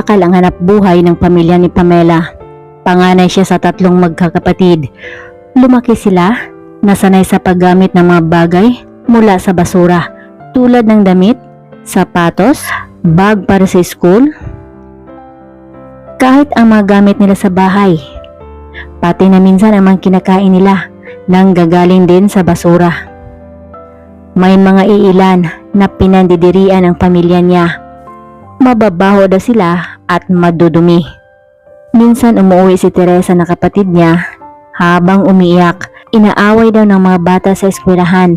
pangangalakal ang hanap buhay ng pamilya ni Pamela. Panganay siya sa tatlong magkakapatid. Lumaki sila, nasanay sa paggamit ng mga bagay mula sa basura tulad ng damit, sapatos, bag para sa school, kahit ang mga gamit nila sa bahay. Pati na minsan ang mga kinakain nila nang gagaling din sa basura. May mga iilan na pinandidirian ang pamilya niya. Mababaho daw sila at madudumi. Minsan umuwi si Teresa na kapatid niya habang umiiyak. Inaaway daw ng mga bata sa eskwelahan.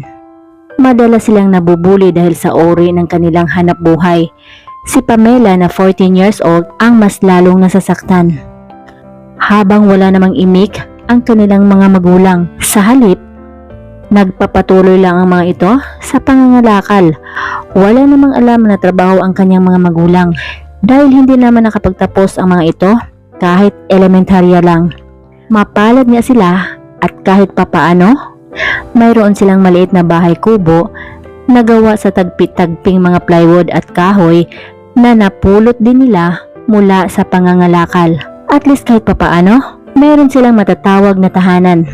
Madalas silang nabubuli dahil sa ori ng kanilang hanap buhay. Si Pamela na 14 years old ang mas lalong nasasaktan. Habang wala namang imik ang kanilang mga magulang. Sa halip, nagpapatuloy lang ang mga ito sa pangangalakal. Wala namang alam na trabaho ang kanyang mga magulang dahil hindi naman nakapagtapos ang mga ito kahit elementarya lang. Mapalad nga sila at kahit papaano, mayroon silang maliit na bahay kubo na gawa sa tagpit-tagping mga plywood at kahoy na napulot din nila mula sa pangangalakal. At least kahit papaano, meron silang matatawag na tahanan.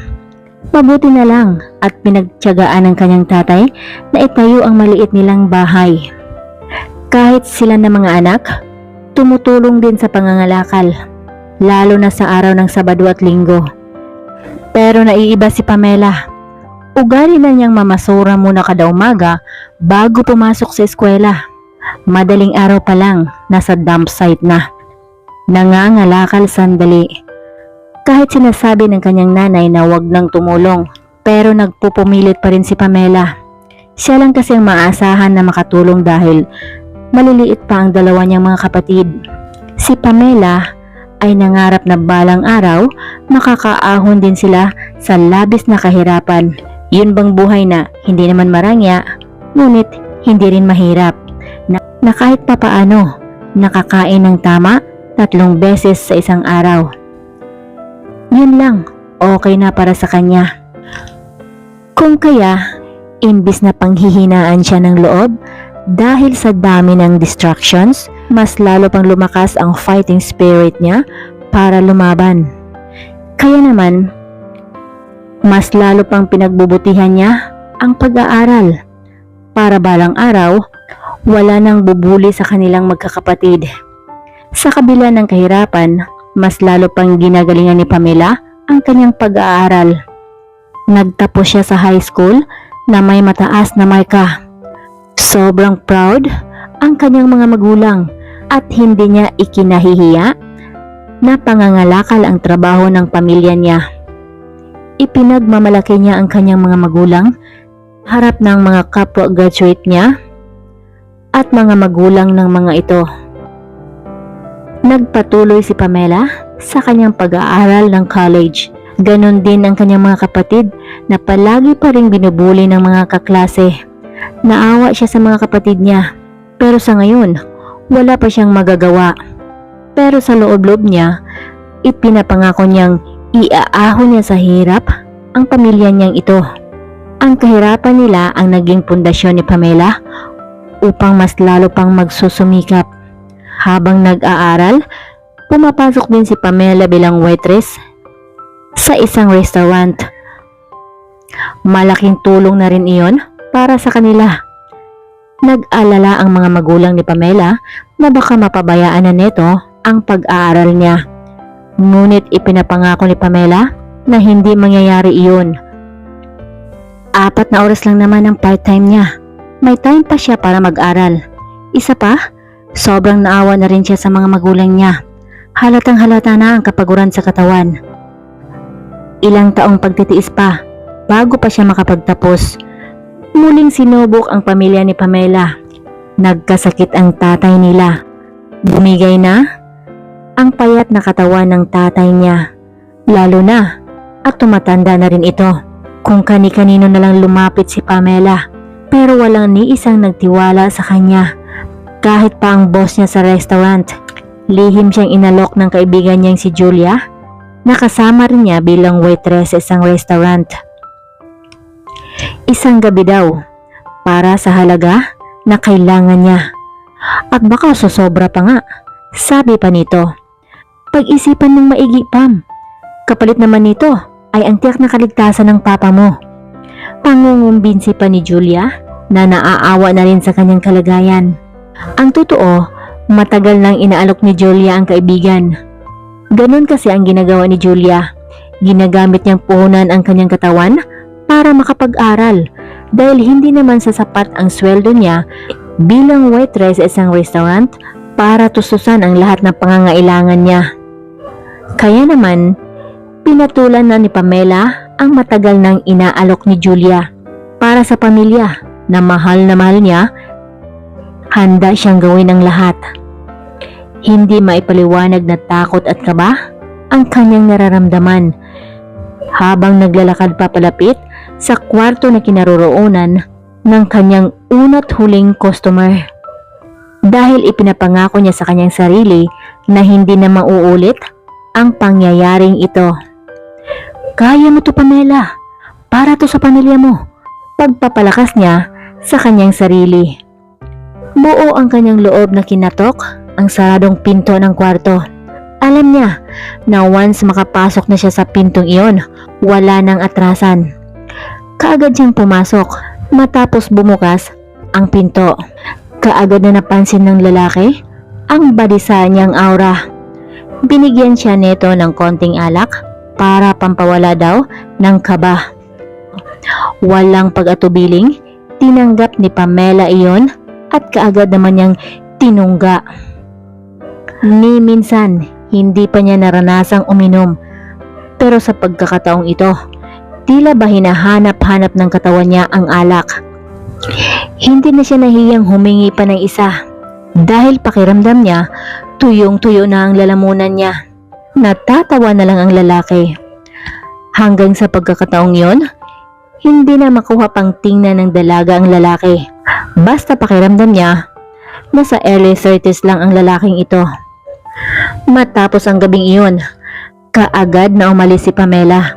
Mabuti na lang at pinagtyagaan ng kanyang tatay na itayo ang maliit nilang bahay. Kahit sila na mga anak, tumutulong din sa pangangalakal, lalo na sa araw ng Sabado at Linggo. Pero naiiba si Pamela. Ugali na niyang mamasura muna kada umaga bago pumasok sa eskwela. Madaling araw pa lang, nasa dump site na. Nangangalakal sandali. Kahit sinasabi ng kanyang nanay na wag nang tumulong, pero nagpupumilit pa rin si Pamela. Siya lang kasi ang maaasahan na makatulong dahil maliliit pa ang dalawa niyang mga kapatid. Si Pamela ay nangarap na balang araw makakaahon din sila sa labis na kahirapan. Yun bang buhay na hindi naman marangya, ngunit hindi rin mahirap. Na, na kahit papaano, nakakain ng tama tatlong beses sa isang araw. Yun lang, okay na para sa kanya. Kung kaya, imbis na panghihinaan siya ng loob, dahil sa dami ng distractions, mas lalo pang lumakas ang fighting spirit niya para lumaban. Kaya naman, mas lalo pang pinagbubutihan niya ang pag-aaral. Para balang araw, wala nang bubuli sa kanilang magkakapatid. Sa kabila ng kahirapan, mas lalo pang ginagalingan ni Pamela ang kanyang pag-aaral. Nagtapos siya sa high school na may mataas na marka. Sobrang proud ang kanyang mga magulang at hindi niya ikinahihiya na pangangalakal ang trabaho ng pamilya niya. Ipinagmamalaki niya ang kanyang mga magulang harap ng mga kapwa graduate niya at mga magulang ng mga ito. Nagpatuloy si Pamela sa kanyang pag-aaral ng college. Ganon din ang kanyang mga kapatid na palagi pa rin binubuli ng mga kaklase. Naawa siya sa mga kapatid niya. Pero sa ngayon, wala pa siyang magagawa. Pero sa loob-loob niya, ipinapangako niyang iaahon niya sa hirap ang pamilya niyang ito. Ang kahirapan nila ang naging pundasyon ni Pamela upang mas lalo pang magsusumikap. Habang nag-aaral, pumapasok din si Pamela bilang waitress sa isang restaurant. Malaking tulong na rin iyon para sa kanila. Nag-alala ang mga magulang ni Pamela na baka mapabayaan na nito ang pag-aaral niya. Ngunit ipinapangako ni Pamela na hindi mangyayari iyon. Apat na oras lang naman ang part-time niya. May time pa siya para mag-aral. Isa pa, sobrang naawa na rin siya sa mga magulang niya. Halatang halata na ang kapaguran sa katawan. Ilang taong pagtitiis pa bago pa siya makapagtapos. Muling sinubok ang pamilya ni Pamela. Nagkasakit ang tatay nila. Bumigay na ang payat na katawan ng tatay niya. Lalo na at tumatanda na rin ito. Kung kani-kanino na lang lumapit si Pamela pero walang ni isang nagtiwala sa kanya. Kahit pa ang boss niya sa restaurant, lihim siyang inalok ng kaibigan niyang si Julia Nakasama rin niya bilang waitress sa isang restaurant. Isang gabi daw, para sa halaga na kailangan niya. At baka sosobra pa nga Sabi pa nito, Pag-isipan mong maigi, Pam. Kapalit naman nito ay ang tiyak na kaligtasan ng papa mo. Pangungumbinsi pa ni Julia na naaawa na rin sa kanyang kalagayan. Ang totoo, matagal nang inaalok ni Julia ang kaibigan. Ganon kasi ang ginagawa ni Julia. Ginagamit niyang puhunan ang kanyang katawan para makapag-aral dahil hindi naman sasapat ang sweldo niya bilang waitress sa isang restaurant para tustusan ang lahat ng pangangailangan niya. Kaya naman, pinatulan na ni Pamela ang matagal nang inaalok ni Julia para sa pamilya na mahal na mahal niya, handa siyang gawin ang lahat. Hindi maipaliwanag na takot at kaba ang kanyang nararamdaman habang naglalakad papalapit sa kwarto na kinaroroonan ng kanyang una't huling customer. Dahil ipinapangako niya sa kanyang sarili na hindi na mauulit ang pangyayaring ito. Kaya mo to Pamela, para to sa pamilya mo. Pagpapalakas niya sa kanyang sarili. Buo ang kanyang loob na kinatok ang saradong pinto ng kwarto. Alam niya na once makapasok na siya sa pintong iyon, wala nang atrasan. Kaagad siyang pumasok matapos bumukas ang pinto. Kaagad na napansin ng lalaki ang badisa niyang aura. Binigyan siya nito ng konting alak para pampawala daw ng kaba. Walang pag-atubiling, tinanggap ni Pamela iyon at kaagad naman niyang tinungga. Ni minsan, hindi pa niya naranasang uminom. Pero sa pagkakataong ito, tila ba hinahanap-hanap ng katawan niya ang alak. Hindi na siya nahiyang humingi pa ng isa dahil pakiramdam niya tuyong-tuyo na ang lalamunan niya. Natatawa na lang ang lalaki. Hanggang sa pagkakataong yon, hindi na makuha pang tingnan ng dalaga ang lalaki. Basta pakiramdam niya, nasa early 30s lang ang lalaking ito. Matapos ang gabing iyon, kaagad na umalis si Pamela.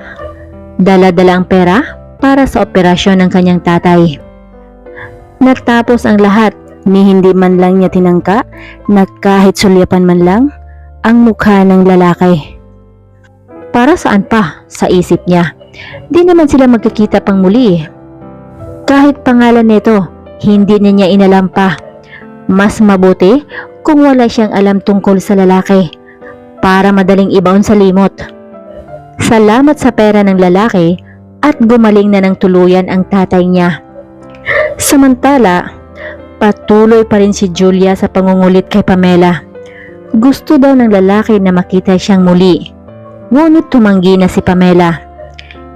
Dala-dala ang pera para sa operasyon ng kanyang tatay. Natapos ang lahat ni hindi man lang niya tinangka na kahit sulyapan man lang ang mukha ng lalaki. Para saan pa sa isip niya? Di naman sila magkikita pang muli. Kahit pangalan nito, hindi na niya inalam pa. Mas mabuti kung wala siyang alam tungkol sa lalaki para madaling ibaon sa limot. Salamat sa pera ng lalaki at gumaling na ng tuluyan ang tatay niya. Samantala, patuloy pa rin si Julia sa pangungulit kay Pamela. Gusto daw ng lalaki na makita siyang muli. Ngunit tumanggi na si Pamela.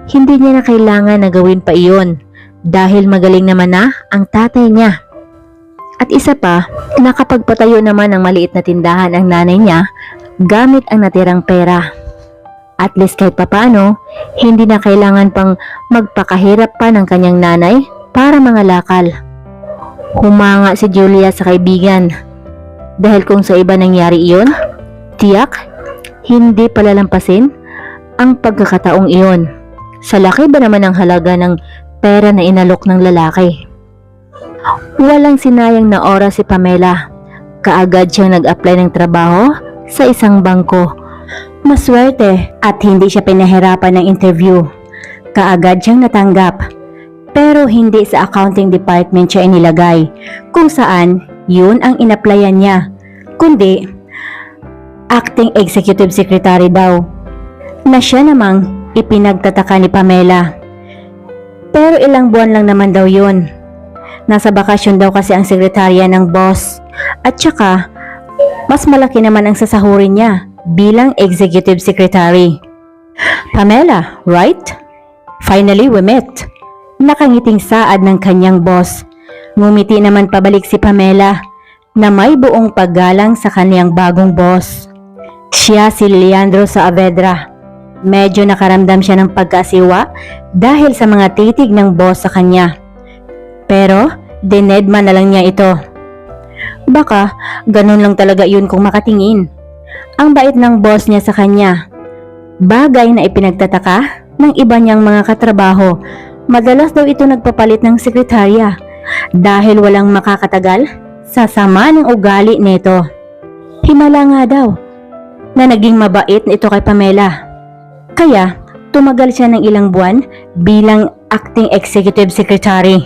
Hindi niya na kailangan na gawin pa iyon dahil magaling naman na ang tatay niya. At isa pa, nakapagpatayo naman ng maliit na tindahan ang nanay niya gamit ang natirang pera. At least kahit papano, hindi na kailangan pang magpakahirap pa ng kanyang nanay para mga lakal. Humanga si Julia sa kaibigan. Dahil kung sa iba nangyari iyon, tiyak, hindi palalampasin ang pagkakataong iyon. Sa laki ba naman ang halaga ng pera na inalok ng lalaki? Walang sinayang na oras si Pamela. Kaagad siyang nag-apply ng trabaho sa isang bangko. Maswerte at hindi siya pinahirapan ng interview. Kaagad siyang natanggap. Pero hindi sa accounting department siya inilagay, kung saan yun ang inaplayan niya. Kundi, acting executive secretary daw. Na siya namang ipinagtataka ni Pamela. Pero ilang buwan lang naman daw yun. Nasa bakasyon daw kasi ang sekretarya ng boss. At saka, mas malaki naman ang sasahurin niya bilang executive secretary. Pamela, right? Finally, we met. Nakangiting saad ng kanyang boss. Ngumiti naman pabalik si Pamela na may buong paggalang sa kanyang bagong boss. Siya si Leandro Saavedra. Medyo nakaramdam siya ng pagkasiwa dahil sa mga titig ng boss sa kanya. Pero, dinedma na lang niya ito. Baka, ganun lang talaga yun kung makatingin. Ang bait ng boss niya sa kanya. Bagay na ipinagtataka ng iba niyang mga katrabaho. Madalas daw ito nagpapalit ng sekretarya dahil walang makakatagal sa sama ng ugali nito. Himala nga daw na naging mabait na ito kay Pamela. Kaya tumagal siya ng ilang buwan bilang acting executive secretary.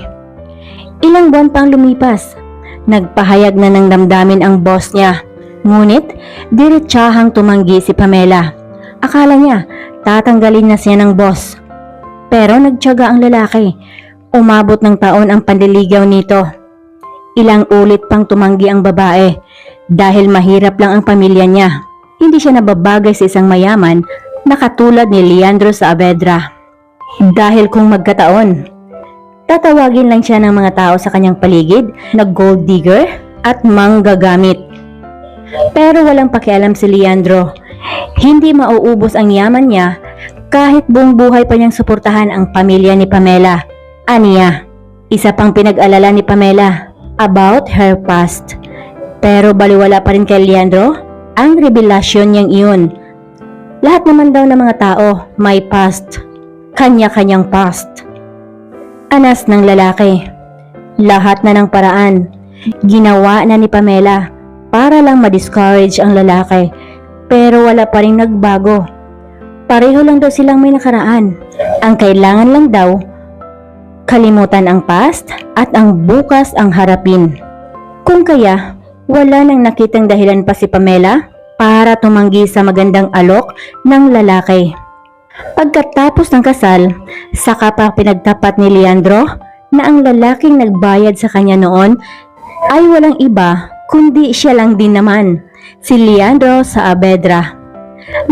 Ilang buwan pang lumipas, nagpahayag na ng damdamin ang boss niya. Ngunit, diretsahang tumanggi si Pamela. Akala niya, tatanggalin na siya ng boss. Pero nagtyaga ang lalaki. Umabot ng taon ang panliligaw nito. Ilang ulit pang tumanggi ang babae dahil mahirap lang ang pamilya niya. Hindi siya nababagay sa isang mayaman na katulad ni Leandro Saavedra. Dahil kung magkataon, tatawagin lang siya ng mga tao sa kanyang paligid na gold digger at manggagamit. Pero walang pakialam si Leandro. Hindi mauubos ang yaman niya kahit buong buhay pa niyang suportahan ang pamilya ni Pamela. Aniya, isa pang pinag-alala ni Pamela about her past. Pero baliwala pa rin kay Leandro ang revelasyon niyang iyon. Lahat naman daw ng mga tao may past. Kanya-kanyang past. Anas ng lalaki. Lahat na ng paraan. Ginawa na ni Pamela para lang ma-discourage ang lalaki. Pero wala pa rin nagbago. Pareho lang daw silang may nakaraan. Ang kailangan lang daw, kalimutan ang past at ang bukas ang harapin. Kung kaya, wala nang nakitang dahilan pa si Pamela para tumanggi sa magandang alok ng lalaki. Pagkatapos ng kasal, saka pa pinagtapat ni Leandro na ang lalaking nagbayad sa kanya noon ay walang iba kundi siya lang din naman, si Leandro sa Abedra.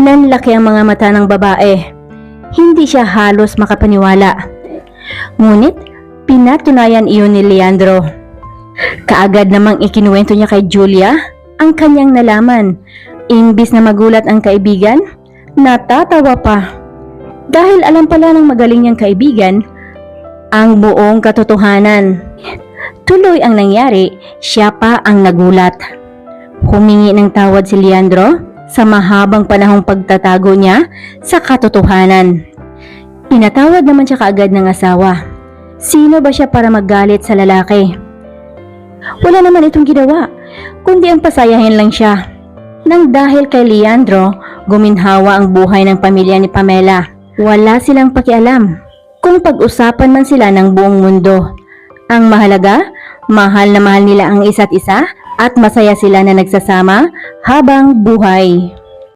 Nanlaki ang mga mata ng babae. Hindi siya halos makapaniwala. Ngunit, pinatunayan iyon ni Leandro. Kaagad namang ikinuwento niya kay Julia ang kanyang nalaman. Imbis na magulat ang kaibigan, natatawa pa. Dahil alam pala ng magaling niyang kaibigan, ang buong katotohanan. Tuloy ang nangyari, siya pa ang nagulat. Humingi ng tawad si Leandro sa mahabang panahong pagtatago niya sa katotohanan. Pinatawad naman siya kaagad ng asawa. Sino ba siya para magalit sa lalaki? Wala naman itong ginawa, kundi ang pasayahin lang siya. Nang dahil kay Leandro, guminhawa ang buhay ng pamilya ni Pamela. Wala silang pakialam kung pag-usapan man sila ng buong mundo. Ang mahalaga, mahal na mahal nila ang isa't isa at masaya sila na nagsasama habang buhay.